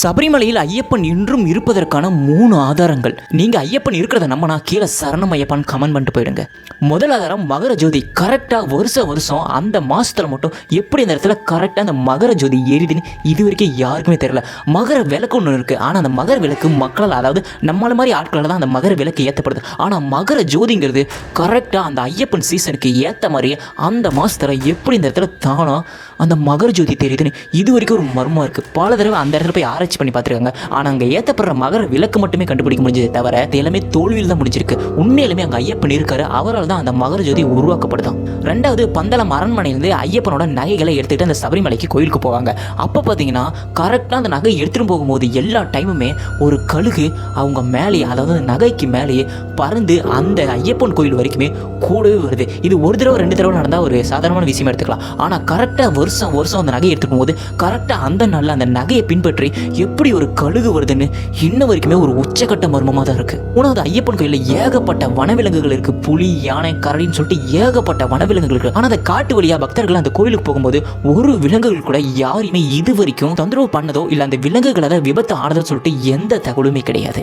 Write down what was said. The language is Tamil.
சபரிமலையில் ஐயப்பன் இன்றும் இருப்பதற்கான மூணு ஆதாரங்கள். நீங்க ஐயப்பன் இருக்கிறத நம்பினா கீழே சரணம் ஐயப்பன் கமெண்ட் பண்ணிட்டு போயிடுங்க. முதல் ஆதாரம் மகர ஜோதி கரெக்டாக வருஷம் வருஷம் அந்த மாசத்துல மட்டும் எப்படி அந்த இடத்துல கரெக்டாக அந்த மகர ஜோதி எரியுதுன்னு இது வரைக்கும் யாருக்குமே தெரியல. மகர விளக்கு ஒன்று இருக்கு. ஆனால் அந்த மகர விளக்கு மக்களால் அதாவது நம்மள மாதிரி ஆட்களால் தான் அந்த மகர விளக்கு ஏற்றப்படுது ஆனால் மகர ஜோதிங்கிறது கரெக்டாக அந்த ஐயப்பன் சீசனுக்கு ஏற்ற மாதிரியே அந்த மாசத்துல எப்படி இந்த இடத்துல தானா அந்த மகர ஜோதி தெரியுதுன்னு இது வரைக்கும் ஒரு மர்மம் இருக்குது பல தடவை அந்த இடத்துல போய் ஆராய்ச்சி பண்ணி பார்த்துருக்காங்க. ஆனால் அங்கே ஏற்றப்படுற மகர விளக்கு மட்டுமே கண்டுபிடிக்க முடிஞ்சது தவிர இது எல்லாமே தோல்வியில் தான் முடிஞ்சிருக்கு. உண்மையிலுமே அங்கே ஐயப்பன் இருக்காரு. அவரால் தான் அந்த மகர ஜோதி உருவாக்கப்படுதான். ரெண்டாவது பந்தளம் அரண்மனையிலிருந்து ஐயப்பனோட நகைகளை எடுத்துகிட்டு அந்த சபரிமலைக்கு கோயிலுக்கு போவாங்க. அப்போ பார்த்தீங்கன்னா கரெக்டாக அந்த நகை எடுத்துகிட்டு போகும்போது எல்லா டைமுமே ஒரு கழுகு அவங்க மேலேயே அதாவது அந்த நகைக்கு மேலேயே பறந்து அந்த ஐயப்பன் கோயில் வரைக்குமே கூடவே வருது. இது ஒரு தடவை ரெண்டு தடவை நடந்தால் ஒரு சாதாரணமான விஷயமா எடுத்துக்கலாம். ஆனால் கரெக்டாக வருஷம் வருஷம் அந்த நகையை எடுத்துக்கும் போது கரெக்டாக அந்த நாளில் அந்த நகையை பின்பற்றி எப்படி ஒரு கழுகு வருதுன்னு இன்ன வரைக்குமே ஒரு உச்சக்கட்ட மர்மமாக தான் இருக்குது மூணாவது ஐயப்பன் கோயிலில் ஏகப்பட்ட வனவிலங்குகள் இருக்குது புலி யானை கரடின்னு சொல்லிட்டு ஏகப்பட்ட வனவிலங்குகள் இருக்குது ஆனால் அந்த காட்டு வழியாக பக்தர்கள் அந்த கோயிலுக்கு போகும்போது ஒரு விலங்குகள் கூட யாரையுமே இது வரைக்கும் தொந்தரவு பண்ணதோ இல்லை அந்த விலங்குகளை விபத்து ஆனதோ சொல்லிட்டு எந்த தகவலுமே கிடையாது.